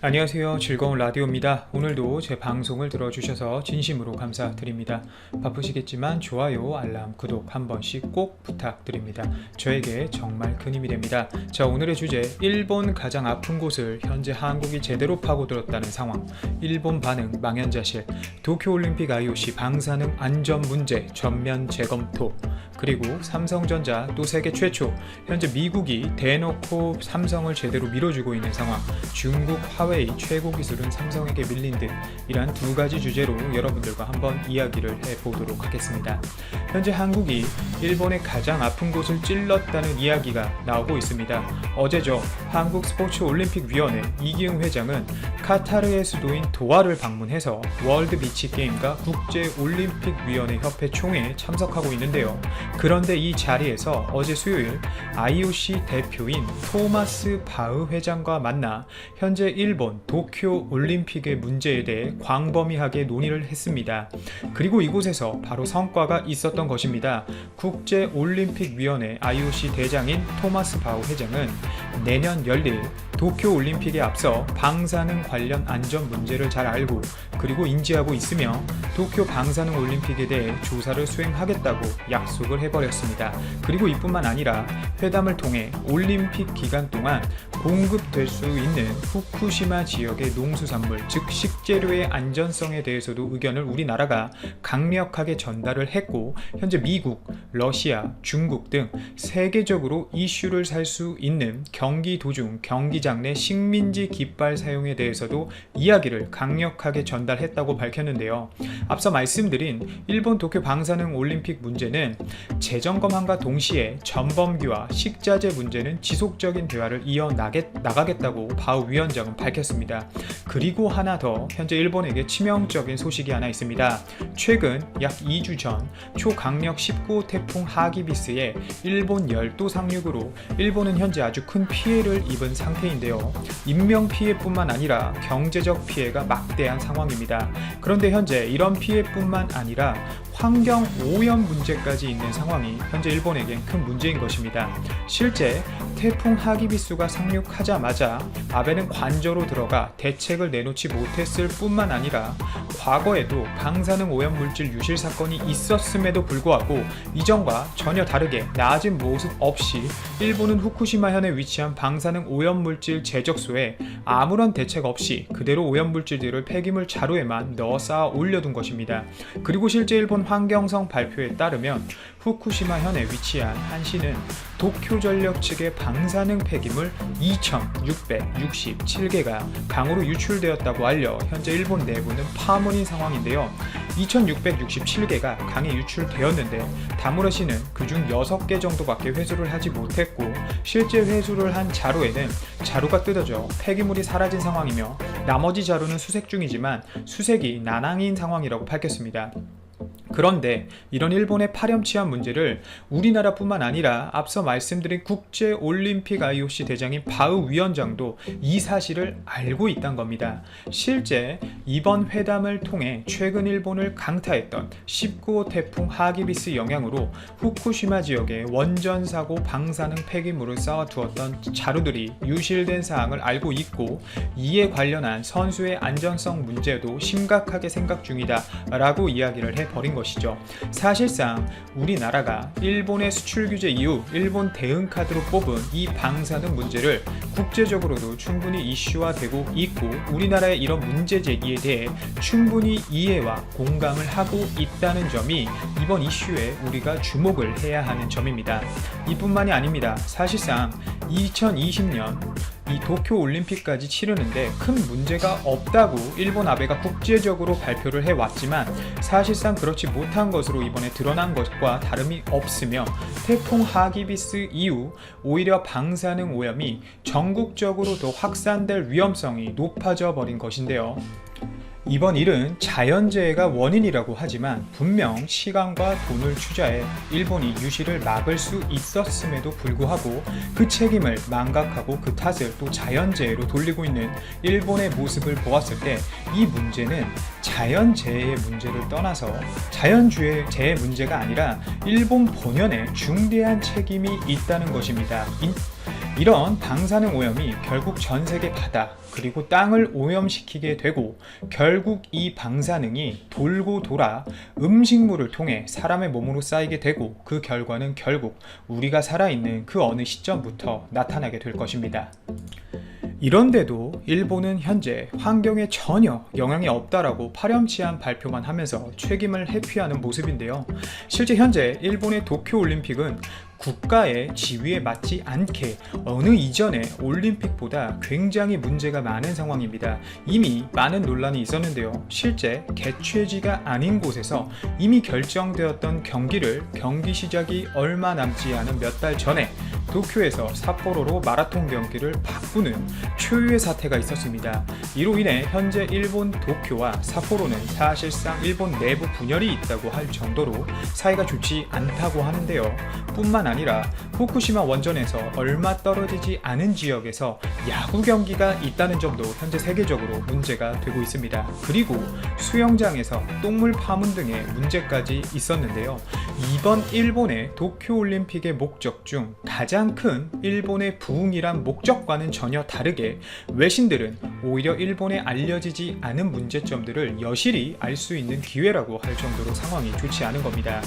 안녕하세요. 즐거운 라디오입니다. 오늘도 제 방송을 들어주셔서 진심으로 감사드립니다. 바쁘시겠지만 좋아요, 알람, 구독 한 번씩 꼭 부탁드립니다. 저에게 정말 큰 힘이 됩니다. 자, 오늘의 주제, 일본 가장 아픈 곳을 현재 한국이 제대로 파고들었다는 상황, 일본 반응 망연자실, 도쿄올림픽 IOC 방사능 안전 문제 전면 재검토, 그리고 삼성전자 또 세계 최초, 현재 미국이 대놓고 삼성을 제대로 밀어주고 있는 상황, 중국 화 웨이 최고 기술은 삼성에게 밀린 듯 이러한 두 가지 주제로 여러분들과 한번 이야기를 해보도록 하겠습니다. 현재 한국이 일본의 가장 아픈 곳을 찔렀다는 이야기가 나오고 있습니다. 어제죠. 한국 스포츠 올림픽 위원회 이기흥 회장은 카타르의 수도인 도하를 방문해서 월드 비치 게임과 국제 올림픽 위원회 협회 총회에 참석하고 있는데요. 그런데 이 자리에서 어제 수요일 IOC 대표인 토마스 바흐 회장과 만나 현재 일본 도쿄 올림픽의 문제에 대해 광범위하게 논의를 했습니다. 그리고 이곳에서 바로 성과가 있었던 것입니다. 국제 올림픽 위원회 IOC 대장인 토마스 바흐 회장은 내년 열릴 도쿄 올림픽에 앞서 방사능 관련 안전 문제를 잘 알고 그리고 인지하고 있으며 도쿄 방사능 올림픽에 대해 조사를 수행하겠다고 약속을 해버렸습니다. 그리고 이뿐만 아니라 회담을 통해 올림픽 기간 동안 공급될 수 있는 후쿠시마 지역의 농수산물, 즉 식재료의 안전성에 대해서도 의견을 우리나라가 강력하게 전달을 했고 현재 미국, 러시아, 중국 등 세계적으로 이슈를 살 수 있는 경기 도중, 경기장 내 식민지 깃발 사용에 대해서도 이야기를 강력하게 전달했다고 밝혔는데요. 앞서 말씀드린 일본 도쿄 방사능 올림픽 문제는 재점검함과 동시에 전범기와 식자재 문제는 지속적인 대화를 이어나겠, 나가겠다고 바우 위원장은 밝혔습니다. 그리고 하나 더 현재 일본에게 치명적인 소식이 하나 있습니다. 최근 약 2주 전 초강력 19 태풍 하기비스에 일본 열도 상륙으로 일본은 현재 아주 큰 피해를 입은 상태인데요. 인명 피해뿐만 아니라 경제적 피해가 막대한 상황입니다. 그런데 현재 이런 피해뿐만 아니라 환경 오염 문제까지 있는 상황이 현재 일본에겐 큰 문제인 것입니다. 실제 태풍 하기비수가 상륙하자마자 아베는 관저로 들어가 대책을 내놓지 못했을 뿐만 아니라 과거에도 방사능 오염 물질 유실 사건이 있었음에도 불구하고 이전과 전혀 다르게 나아진 모습 없이 일본은 후쿠시마 현에 위치한 방사능 오염 물질 제적소에 아무런 대책 없이 그대로 오염 물질들을 폐기물 자루에만 넣어 쌓아 올려둔 것입니다. 그리고 실제 일본 환경성 발표에 따르면 후쿠시마 현에 위치한 한 시는 도쿄 전력 측의 방사능 폐기물 2,667개가 강으로 유출되었다고 알려 현재 일본 내부는 파문인 상황인데요. 2,667개가 강에 유출되었는데 다무라시는 그중 6개 정도밖에 회수를 하지 못했고 실제 회수를 한 자루에는 자루가 뜯어져 폐기물이 사라진 상황이며 나머지 자루는 수색 중이지만 수색이 난항인 상황이라고 밝혔습니다. 그런데 이런 일본의 파렴치한 문제를 우리나라뿐만 아니라 앞서 말씀드린 국제 올림픽 IOC 대장인 바흐 위원장도 이 사실을 알고 있단 겁니다. 실제 이번 회담을 통해 최근 일본을 강타했던 19호 태풍 하기비스 영향으로 후쿠시마 지역에 원전 사고 방사능 폐기물을 쌓아두었던 자루들이 유실된 사항을 알고 있고 이에 관련한 선수의 안전성 문제도 심각하게 생각 중이다 라고 이야기를 해버린 것이죠. 사실상 우리나라가 일본의 수출 규제 이후 일본 대응 카드로 뽑은 이 방사능 문제를 국제적으로도 충분히 이슈화되고 있고 우리나라의 이런 문제 제기에 대해 충분히 이해와 공감을 하고 있다는 점이 이번 이슈에 우리가 주목을 해야 하는 점입니다. 이뿐만이 아닙니다. 사실상 2020년 이 도쿄 올림픽까지 치르는데 큰 문제가 없다고 일본 아베가 국제적으로 발표를 해왔지만 사실상 그렇지 못한 것으로 이번에 드러난 것과 다름이 없으며 태풍 하기비스 이후 오히려 방사능 오염이 전국적으로 더 확산될 위험성이 높아져 버린 것인데요. 이번 일은 자연재해가 원인이라고 하지만 분명 시간과 돈을 투자해 일본이 유실을 막을 수 있었음에도 불구하고 그 책임을 망각하고 그 탓을 또 자연재해로 돌리고 있는 일본의 모습을 보았을 때 이 문제는 자연재해의 문제를 떠나서 자연재해 문제가 아니라 일본 본연의 중대한 책임이 있다는 것입니다. 인- 이런 방사능 오염이 결국 전 세계 바다 그리고 땅을 오염시키게 되고 결국 이 방사능이 돌고 돌아 음식물을 통해 사람의 몸으로 쌓이게 되고 그 결과는 결국 우리가 살아있는 그 어느 시점부터 나타나게 될 것입니다. 이런데도 일본은 현재 환경에 전혀 영향이 없다라고 파렴치한 발표만 하면서 책임을 회피하는 모습인데요. 실제 현재 일본의 도쿄 올림픽은 국가의 지위에 맞지 않게 어느 이전의 올림픽보다 굉장히 문제가 많은 상황입니다. 이미 많은 논란이 있었는데요. 실제 개최지가 아닌 곳에서 이미 결정되었던 경기를 경기 시작이 얼마 남지 않은 몇 달 전에 도쿄에서 삿포로로 마라톤 경기를 바꾸는 초유의 사태가 있었습니다. 이로 인해 현재 일본 도쿄와 삿포로는 사실상 일본 내부 분열이 있다고 할 정도로 사이가 좋지 않다고 하는데요. 뿐만 아니라 후쿠시마 원전에서 얼마 떨어지지 않은 지역에서 야구 경기가 있다는 점도 현재 세계적으로 문제가 되고 있습니다. 그리고 수영장에서 똥물 파문 등의 문제까지 있었는데요. 이번 일본의 도쿄 올림픽의 목적 중 가장 큰 일본의 부흥이란 목적과는 전혀 다르게 외신들은 오히려 일본에 알려지지 않은 문제점들을 여실히 알 수 있는 기회라고 할 정도로 상황이 좋지 않은 겁니다.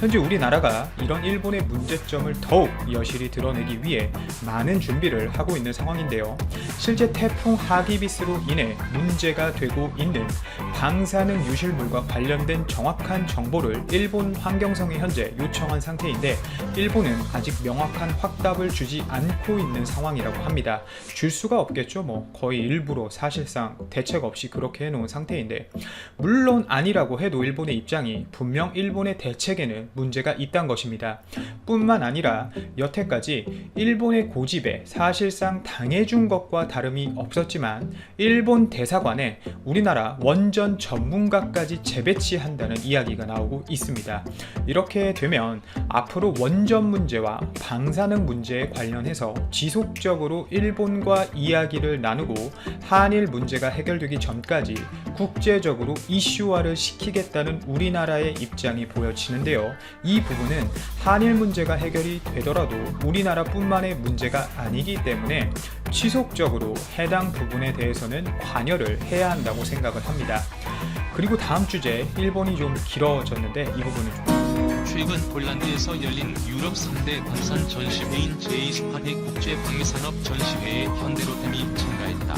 현재 우리나라가 이런 일본의 문제점을 더욱 여실히 드러내기 위해 많은 준비를 하고 있는 상황인데요. 실제 태풍 하기비스로 인해 문제가 되고 있는 방사능 유실물과 관련된 정확한 정보를 일본 환경성에 현재 요청한 상태인데 일본은 아직 명확한 확 답을 주지 않고 있는 상황이라고 합니다. 줄 수가 없겠죠. 뭐 거의 일부러 사실상 대책 없이 그렇게 해놓은 상태인데 물론 아니라고 해도 일본의 입장이 분명 일본의 대책에는 문제가 있다는 것입니다. 뿐만 아니라 여태까지 일본의 고집에 사실상 당해준 것과 다름이 없었지만 일본 대사관에 우리나라 원전 전문가까지 재배치한다는 이야기가 나오고 있습니다. 이렇게 되면 앞으로 원전 문제와 방사능 문제에 관련해서 지속적으로 일본과 이야기를 나누고 한일 문제가 해결되기 전까지 국제적으로 이슈화를 시키겠다는 우리나라의 입장이 보여지는데요. 이 부분은 한일 문제가 해결이 되더라도 우리나라뿐만의 문제가 아니기 때문에 지속적으로 해당 부분에 대해서는 관여를 해야 한다고 생각을 합니다. 그리고 다음 주제 일본이 좀 길어졌는데 이 부분은 좀 최근 폴란드에서 열린 유럽 3대 방산 전시회인 제28회 국제방위산업 전시회에 현대로템이 참가했다.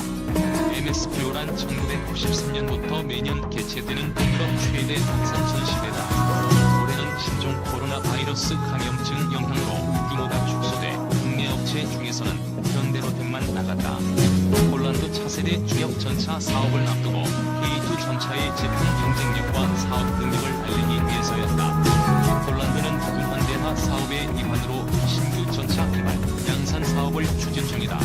MSPO란 1993년부터 매년 개최되는 유럽 최대 방산 전시회다. 올해는 신종 코로나 바이러스 감염증 영향으로 규모가 축소돼 국내 업체 중에서는 현대로템만 나갔다. 폴란드 차세대 주력 전차 사업을 앞두고 K2 전차의 제품 경쟁력과 사업 능력을 알리기 위해서였다. 사업의 일환으로 신규 전차 개발, 양산 사업을 추진 중이다.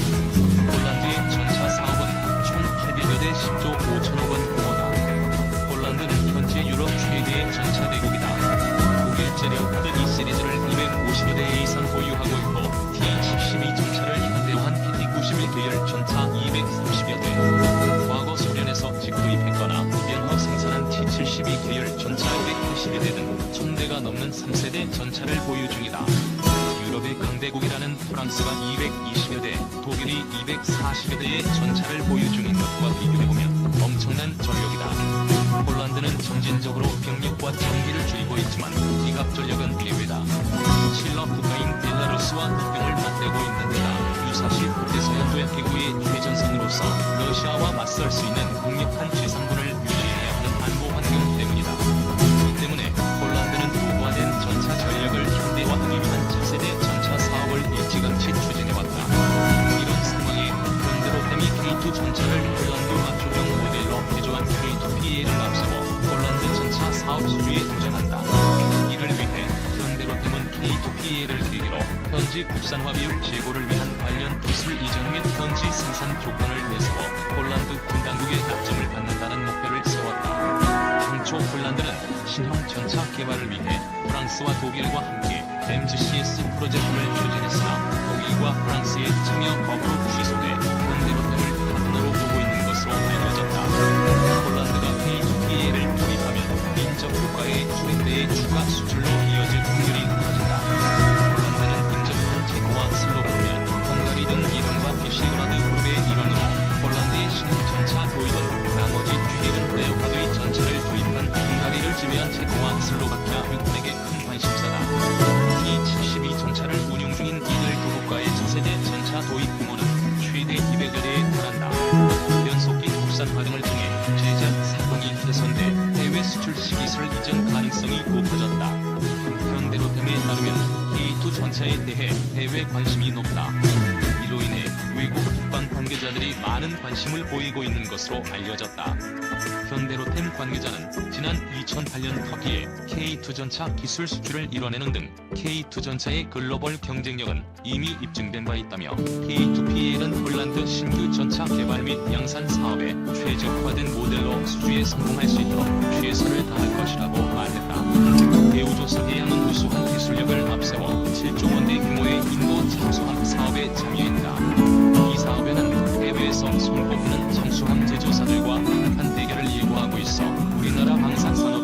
보유 중이다. 유럽의 강대국이라는 프랑스가 220여 대, 독일이 240여 대의 전차를 보유 중인 것과 비교해보면 엄청난 전력이다. 폴란드는 점진적으로 병력과 장비를 줄이고 있지만 기갑 전력은 예외다. 신러 국가인 벨라루스와 합병을 맞대고 있는 데다 유사시 북대서양도의 대구의 최전선으로서 러시아와 맞설 수 있는 강력한 지 K2PA를 계기로 현지 국산화 비율 제고를 위한 관련 기술 이전 및 현지 생산 조건을 내세워 폴란드 군 당국의 낙점을 받는다는 목표를 세웠다. 당초 폴란드는 신형 전차 개발을 위해 프랑스와 독일과 함께 MGCS 프로젝트를 추진했으나 독일과 프랑스의 관심을 보이고 있는 것으로 알려졌다. 현대로템 관계자는 지난 2008년 터키에 K2 전차 기술 수출을 이뤄내는 등 K2 전차의 글로벌 경쟁력은 이미 입증된 바 있다며 K2PL은 폴란드 신규 전차 개발 및 양산 사업에 최적화된 모델로 수주에 성공할 수 있도록 최선을 다할 것이라고 말했다. 대우조선 해양은 우수한 기술력을 앞세워 7조 원대 규모의 인도 잠수함 사업에 참여했다. 이 사업에는 해외에서 손꼽히는 잠수함 제조사들과 한판 대결을 예고하고 있어 우리나라 방산 산업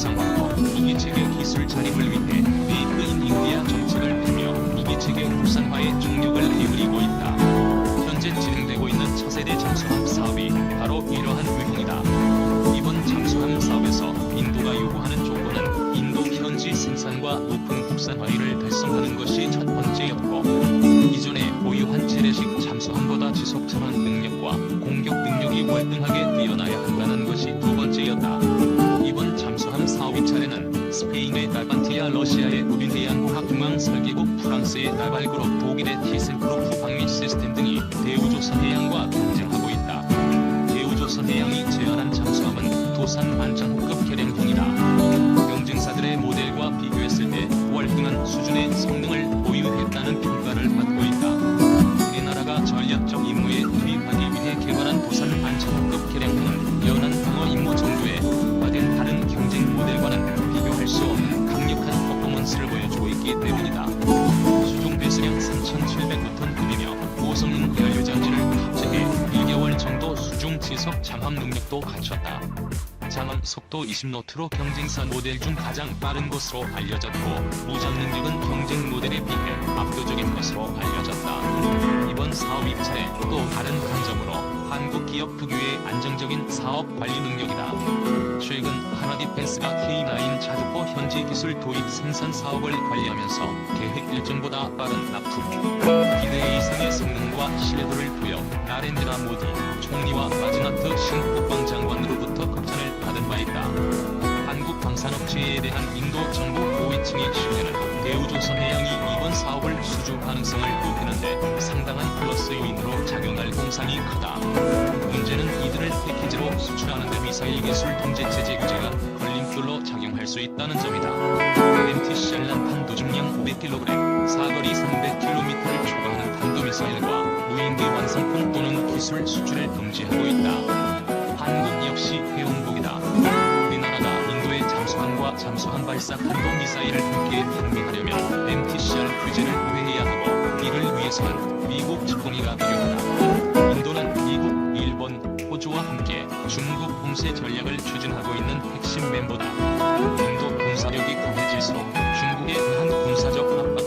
상화하고 무기 체계 기술 자립을 위해 메이크 인 인디아 정책을 펴며 무기 체계 국산화에 중력을 기울이고 있다. 현재 진행되고 있는 차세대 잠수함 사업이 바로 이러한 의형이다. 이번 잠수함 사업에서 인도가 요구하는 조건은 인도 현지 생산과 높은 국산화율을 달성하는 것이 첫 번째였고 이전에 보유한 재래식 잠수함보다 지속 전환 능력과 공격 능력이 월등하게 뛰어나야 한다는 것이 두 번째였다. 사업의 차례는 스페인의 나반티아, 러시아의 우린해양공학공항 설계국 프랑스의 나발그룹, 독일의 티센크로프 방위 시스템 등이 대우조선해양과 경쟁하고 있다. 대우조선해양이 제안한 잠수함은 도산 만장호급 개량형이다. 경쟁사들의 모델과 비교했을 때 월등한 수준의 성능을 보유했다는 평가를 받고 능력도 갖췄다. 장암 속도 20노트로 경쟁사 모델 중 가장 빠른 것으로 알려졌고 무장 능력은 경쟁 모델에 비해 압도적인 것으로 알려졌다. 이번 사업 입찰의 또 다른 강점으로 한국 기업 특유의 안정적인 사업 관리 능력이다. 최근 하나디펜스가 K9 자주포 현지 기술 도입 생산 사업을 관리하면서 계획 일정보다 빠른 납품, 기대 이상의 성능과 신뢰도를 부여 나렌드라 모디 총리와 마지나트 신국방장관으로부터 극찬을 받은 바 있다. 한국 방산업체에 대한 인도 정부 고위층의 신뢰는 대우조선 해양이 이번 사업을 수주 가능성을 높이는데 상당한 플러스 요인으로 작용할 공산이 크다. 문제는 이들을 패키지로 수출하는 데 미사일 기술 통제 체제 규제가 걸림돌로 작용할 수 있다는 점이다. MTC 알란판 도중량 500kg, 사거리 300km를 초과하는 탄도미사일과 무인기 완성품 또는 기술 수출을 금지하고 있다. 한국 역시 회원국이다. 우리나라가 인도의 잠수함과 잠수함 발사 탄도 미사일을 함께 판매하려면 MTCR 규제를 우회해야 하고 이를 위해서는 미국 직공이가 필요하다. 인도는 미국, 일본, 호주와 함께 중국 봉쇄 전략을 추진하고 있는 핵심 멤버다. 인도 군사력이 강해질수록 중국에 대한 군사적 압박